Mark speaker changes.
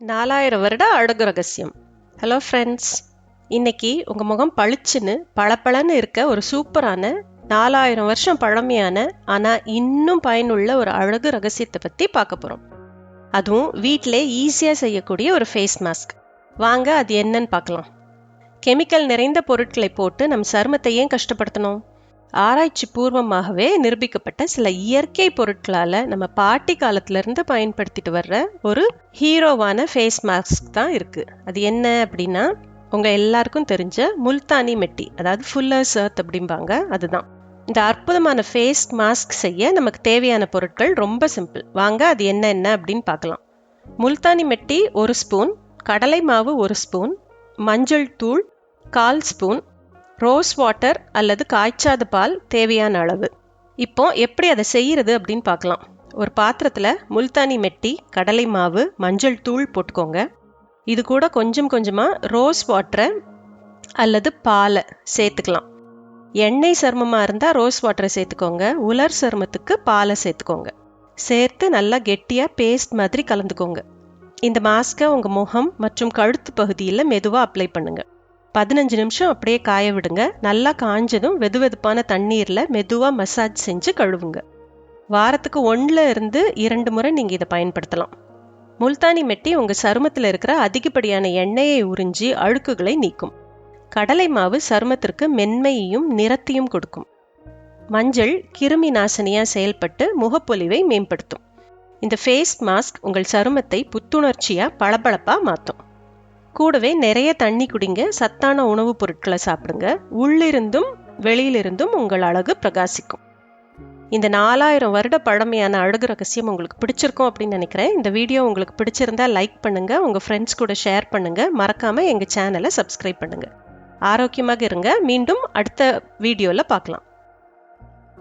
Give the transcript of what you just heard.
Speaker 1: நாலாயிரம் வருட அழகு ரகசியம். ஹலோ ஃப்ரெண்ட்ஸ் இன்னைக்கு உங்கள் முகம் பளிச்சுன்னு பளபளன்னு இருக்க ஒரு சூப்பரான நாலாயிரம் வருஷம் பழமையான ஆனால் இன்னும் பயனுள்ள ஒரு அழகு ரகசியத்தை பற்றி பார்க்க போகிறோம் அதுவும் வீட்டிலே ஈஸியாக செய்யக்கூடிய ஒரு ஃபேஸ் மாஸ்க் வாங்க அது என்னன்னு பார்க்கலாம். கெமிக்கல் நிறைந்த பொருட்களை போட்டு நம் சருமத்தை ஏன் கஷ்டப்படுத்தணும்? ஆராய்ச்சி பூர்வமாகவே நிரூபிக்கப்பட்ட சில இயற்கை பொருட்களால் நம்ம பாட்டி காலத்திலேருந்து பயன்படுத்திட்டு வர்ற ஒரு ஹீரோவான ஃபேஸ் மாஸ்க் தான் இருக்குது அது என்ன அப்படின்னா உங்கள் எல்லாருக்கும் தெரிஞ்ச முல்தானி மெட்டி அதாவது ஃபுல்லர் சர்த் அப்படிம்பாங்க அதுதான். இந்த அற்புதமான ஃபேஸ் மாஸ்க் செய்ய நமக்கு தேவையான பொருட்கள் ரொம்ப சிம்பிள் வாங்க அது என்ன என்ன அப்படின்னு பார்க்கலாம். முல்தானி மெட்டி ஒரு ஸ்பூன் கடலை மாவு ஒரு ஸ்பூன் மஞ்சள் தூள் கால் ஸ்பூன் ரோஸ் வாட்டர் அல்லது காய்ச்சாத பால் தேவையான அளவு. இப்போ எப்படி அதை செய்கிறது அப்படின்னு பார்க்கலாம். ஒரு பாத்திரத்தில் முல்தானி மெட்டி கடலை மாவு மஞ்சள் தூள் போட்டுக்கோங்க. இது கூட கொஞ்சம் கொஞ்சமாக ரோஸ் வாட்டரை அல்லது பாலை சேர்த்துக்கலாம். எண்ணெய் சருமமாக இருந்தால் ரோஸ் வாட்டரை சேர்த்துக்கோங்க. உலர் சருமத்துக்கு பாலை சேர்த்துக்கோங்க. சேர்த்து நல்லா கெட்டியாக பேஸ்ட் மாதிரி கலந்துக்கோங்க. இந்த மாஸ்கை உங்கள் முகம் மற்றும் கழுத்து பகுதியில் மெதுவாக அப்ளை பண்ணுங்கள் பதினஞ்சு நிமிஷம் அப்படியே காய விடுங்க. நல்லா காஞ்சதும் வெது வெதுப்பான தண்ணீரில் மெதுவாக மசாஜ் செஞ்சு கழுவுங்க. வாரத்துக்கு ஒன்றில் இருந்து இரண்டு முறை நீங்கள் இதை பயன்படுத்தலாம். முல்தானி மெட்டி உங்கள் சருமத்தில் இருக்கிற அதிகப்படியான எண்ணெயை உறிஞ்சி அழுக்குகளை நீக்கும். கடலை மாவு சருமத்திற்கு மென்மையையும் நிறத்தையும் கொடுக்கும். மஞ்சள் கிருமி நாசினியாக செயல்பட்டு முகப்பொலிவை மேம்படுத்தும். இந்த ஃபேஸ் மாஸ்க் உங்கள் சருமத்தை புத்துணர்ச்சியாக பளபளப்பாக மாற்றும் கூடவே நிறைய தண்ணி குடிங்க. சத்தான உணவுப் பொருட்களை சாப்பிடுங்க. உள்ளிருந்தும் வெளியிலிருந்தும் உங்கள் அழகு பிரகாசிக்கும். இந்த நாலாயிரம் வருட பழமையான அழகு ரகசியம் உங்களுக்கு பிடிச்சிருக்கும் அப்படின்னு நினைக்கிறேன். இந்த வீடியோ உங்களுக்கு பிடிச்சிருந்தா லைக் பண்ணுங்க. உங்க ஃப்ரெண்ட்ஸ் கூட ஷேர் பண்ணுங்க. மறக்காம எங்க சேனலை சப்ஸ்கிரைப் பண்ணுங்க. ஆரோக்கியமாக இருங்க. மீண்டும் அடுத்த வீடியோவில் பார்க்கலாம்.